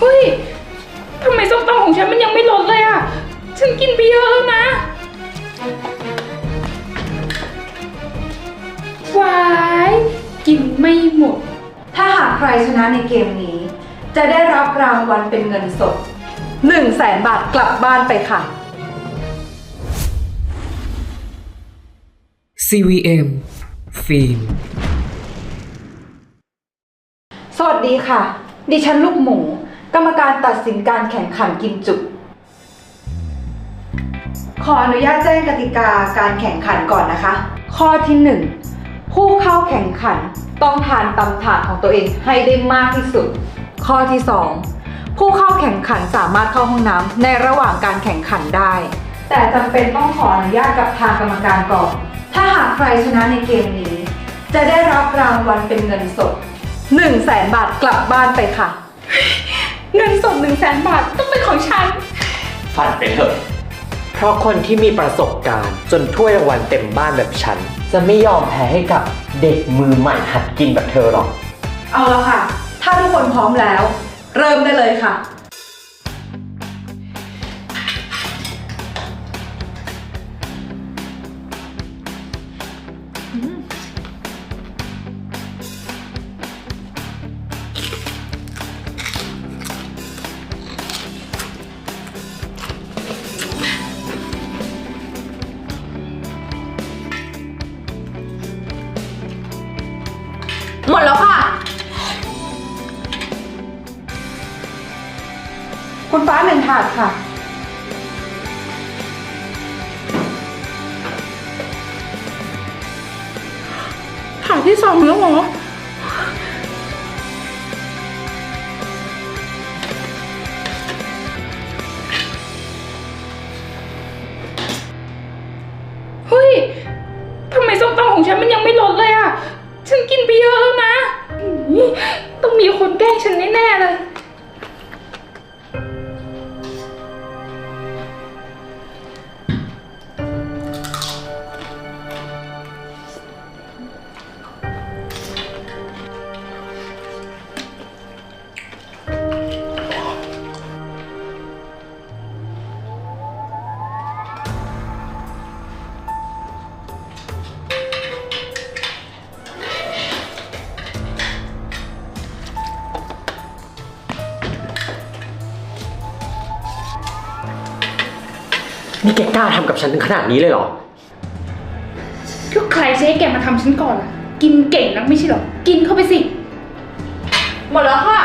เฮ้ย ทำไมส้มตำของฉันมันยังไม่ลดเลยอะ ฉันกินไปเยอะแล้วนะ วาย กินไม่หมด ถ้าหากใครชนะในเกมนี้ จะได้รับรางวัลเป็นเงินสด1 0 0 0 0แสนบาทกลับบ้านไปค่ะ CVM ฟิล์มสวัสดีค่ะ ดิฉันลูกหมู กรรมการตัดสินการแข่งขันกินจุขออนุญาตแจ้งกติกาการแข่งขันก่อนนะคะ ข้อที่ 1 ผู้เข้าแข่งขันต้องทานตำถาดของตัวเองให้ได้มากที่สุด ข้อที่ 2 ผู้เข้าแข่งขันสามารถเข้าห้องน้ำในระหว่างการแข่งขันได้ แต่จำเป็นต้องขออนุญาตกับทางกรรมการก่อน ถ้าหากใครชนะในเกมนี้ จะได้รับรางวัลเป็นเงินสด 1 0 0 0 0แสนบาทกลับบ้านไปค่ะ เงินสดหนึ่งแสนบาทต้องเป็นของฉัน ฝันไปเถอะ เพราะคนที่มีประสบการณ์ จนถ้วยรางวัลเต็มบ้านแบบฉัน จะไม่ยอมแพ้ให้กับเด็กมือใหม่หัดกินแบบเธอหรอก เอาละค่ะ ถ้าทุกคนพร้อมแล้ว เริ่มได้เลยค่ะ หมดแล้วค่ะ คุณฟ้าหนึ่งถาดค่ะ ถาดที่สองแล้วเหรอ เฮ้ย ทำไมส้มตำของฉันมันยังไม่ ฉันกินไปเยอะแล้วนะต้องมีคนแกล้งฉันแน่ๆเลย นี่แกกล้าทำกับฉันถึงขนาดนี้เลยเหรอ ก็ใครจะให้แกมาทำฉันก่อนล่ะ กินเก่งนักไม่ใช่เหรอ กินเข้าไปสิ หมดแล้วค่ะ